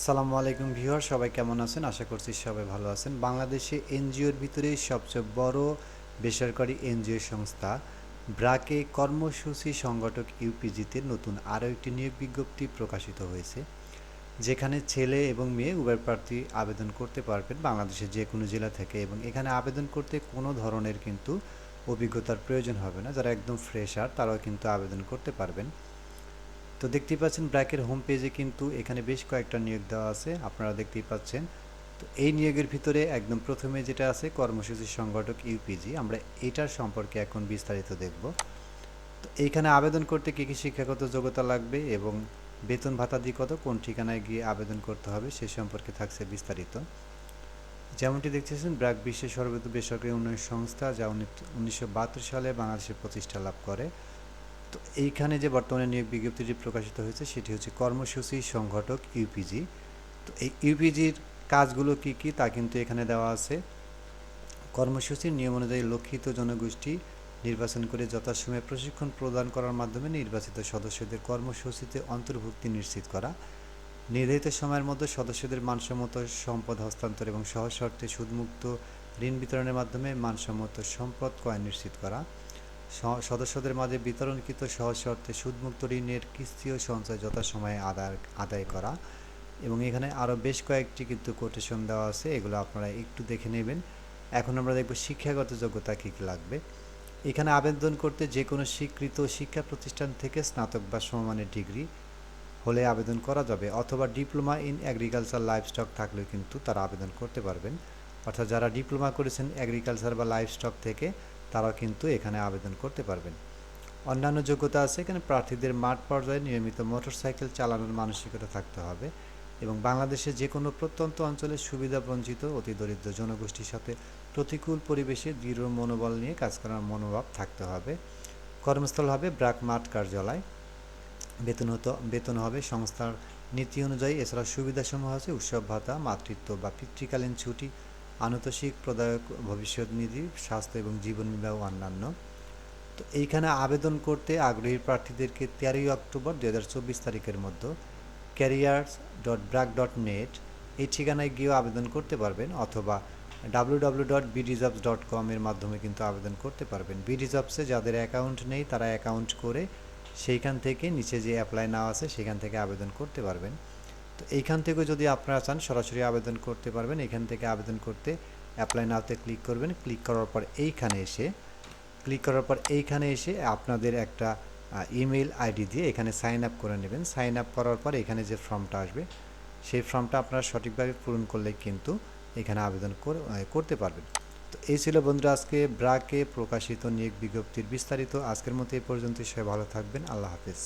সালামু আলাইকুম ভিউয়ার সবাই কেমন আছেন? আশা করছি সবাই ভালো আছেন। বাংলাদেশে এনজিওর ভিতরে সবচেয়ে বড় বেসরকারি এনজিও সংস্থা ব্রাকে কর্মসূচি সংগঠক ইউপিজিতে নতুন আরও একটি নিয়োগ বিজ্ঞপ্তি প্রকাশিত হয়েছে, যেখানে ছেলে এবং মেয়ে উভয় প্রার্থী আবেদন করতে পারবেন বাংলাদেশের যে কোনো জেলা থেকে এবং এখানে আবেদন করতে কোনো ধরনের কিন্তু অভিজ্ঞতার প্রয়োজন হবে না। যারা একদম ফ্রেশার তারাও কিন্তু আবেদন করতে পারবেন। তো দেখতেই পাচ্ছেন, ব্র্যাকের হোম পেজে কিন্তু এখানে বেশ কয়েকটা নিয়োগ দেওয়া আছে, আপনারা দেখতেই পাচ্ছেন। তো এই নিয়োগের ভিতরে একদম প্রথমে যেটা আছে, কর্মসূচি সংগঠক ইউপিজি আমরা এটার সম্পর্কে এখন বিস্তারিত দেখব। তো এইখানে আবেদন করতে কী কী শিক্ষাগত যোগ্যতা লাগবে এবং বেতন ভাতাদি কত, কোন ঠিকানায় গিয়ে আবেদন করতে হবে, সে সম্পর্কে থাকছে বিস্তারিত। যেমনটি দেখতেছেন, ব্র্যাক বিশ্বের সর্বত বেসরকারি উন্নয়ন সংস্থা, যা উনিশশো বাহাত্তর সালে বাংলাদেশে প্রতিষ্ঠা লাভ করে। তো এইখানে যে বর্তমানে নিয়োগ বিজ্ঞপ্তিটি প্রকাশিত হয়েছে, সেটি হচ্ছে কর্মসূচি সংগঠক ইউপিজি। তো এই ইউপিজির কাজগুলো কি কি তা কিন্তু এখানে দেওয়া আছে। কর্মসূচির নিয়ম অনুযায়ী লক্ষিত জনগোষ্ঠী নির্বাচন করে যথাসময়ে প্রশিক্ষণ প্রদান করার মাধ্যমে নির্বাচিত সদস্যদের কর্মসূচিতে অন্তর্ভুক্তি নিশ্চিত করা, নির্ধারিত সময়ের মধ্যে সদস্যদের মানসম্মত সম্পদ হস্তান্তর এবং সহজ শর্তে সুদমুক্ত ঋণ বিতরণের মাধ্যমে মানসম্মত সম্পদ ক্রয় নিশ্চিত করা সদস্যদের মাঝে বিতরণকৃত সহজ শর্তে সুদমুক্ত ঋণের কিস্তি ও সঞ্চয় যথাসময়ে আদায় আদায় করা এবং এখানে আরও বেশ কয়েকটি কিন্তু কোটেশন দেওয়া আছে, এগুলো আপনারা একটু দেখে নেবেন। এখন আমরা দেখব শিক্ষাগত যোগ্যতা কী কী লাগবে। এখানে আবেদন করতে যে কোনো স্বীকৃত শিক্ষা প্রতিষ্ঠান থেকে স্নাতক বা সমমানের ডিগ্রি হলে আবেদন করা যাবে, অথবা ডিপ্লোমা ইন অ্যাগ্রিকালচার লাইভস্টক থাকলেও কিন্তু তারা আবেদন করতে পারবেন। অর্থাৎ যারা ডিপ্লোমা করেছেন অ্যাগ্রিকালচার বা লাইভস্টক থেকে তারাও কিন্তু এখানে আবেদন করতে পারবেন। অন্যান্য যোগ্যতা আছে, এখানে প্রার্থীদের মাঠ পর্যায়ে নিয়মিত মোটরসাইকেল চালানোর মানসিকতা থাকতে হবে এবং বাংলাদেশে যে কোনো প্রত্যন্ত অঞ্চলে সুবিধা বঞ্চিত অতি দরিদ্র জনগোষ্ঠীর সাথে প্রতিকূল পরিবেশে দৃঢ় মনোবল নিয়ে কাজ করার মনোভাব থাকতে হবে। কর্মস্থল হবে ব্রাক মাঠ কার্যালয়। বেতন হতো, বেতন হবে সংস্থার নীতি অনুযায়ী, এছাড়া সুবিধাসমূহ আছে, উৎসব ভাতা, মাতৃত্ব বা পিতৃকালীন ছুটি আনুতোষিক প্রদায়ক ভবিষ্যৎ নিধি, স্বাস্থ্য এবং জীবন বিমা ও অন্যান্য। তো এইখানে আবেদন করতে আগ্রহী প্রার্থীদেরকে তেরোই অক্টোবর দু হাজার চব্বিশ তারিখের মধ্যে careers dot BRAC dot net এই ঠিকানায় গিয়েও আবেদন করতে পারবেন অথবা W W dot bdjobs dot কমের মাধ্যমে কিন্তু আবেদন করতে পারবেন। বিডিজবসে যাদের অ্যাকাউন্ট নেই তারা অ্যাকাউন্ট করে সেইখান থেকে নিচে যে অ্যাপ্লাই নাও আছে সেখান থেকে আবেদন করতে পারবেন। তো এইখান থেকেও যদি আপনারা চান, সরাসরি আবেদন করতে পারবেন। এখান থেকে আবেদন করতে অ্যাপ্লাই নাওতে ক্লিক করবেন। ক্লিক করার পর এইখানে এসে ক্লিক করার পর এইখানে এসে আপনাদের একটা ইমেল আইডি দিয়ে এখানে সাইন আপ করে নেবেন। সাইন আপ করার পর এখানে যে ফর্মটা আসবে, সেই ফর্মটা আপনারা সঠিকভাবে পূরণ করলে কিন্তু এখানে আবেদন করতে পারবেন। তো এই ছিল বন্ধুরা আজকে ব্রাকে প্রকাশিত নিয়োগ বিজ্ঞপ্তির বিস্তারিত। আজকের মতো এই পর্যন্ত সবাই ভালো থাকবেন। আল্লাহ হাফেজ।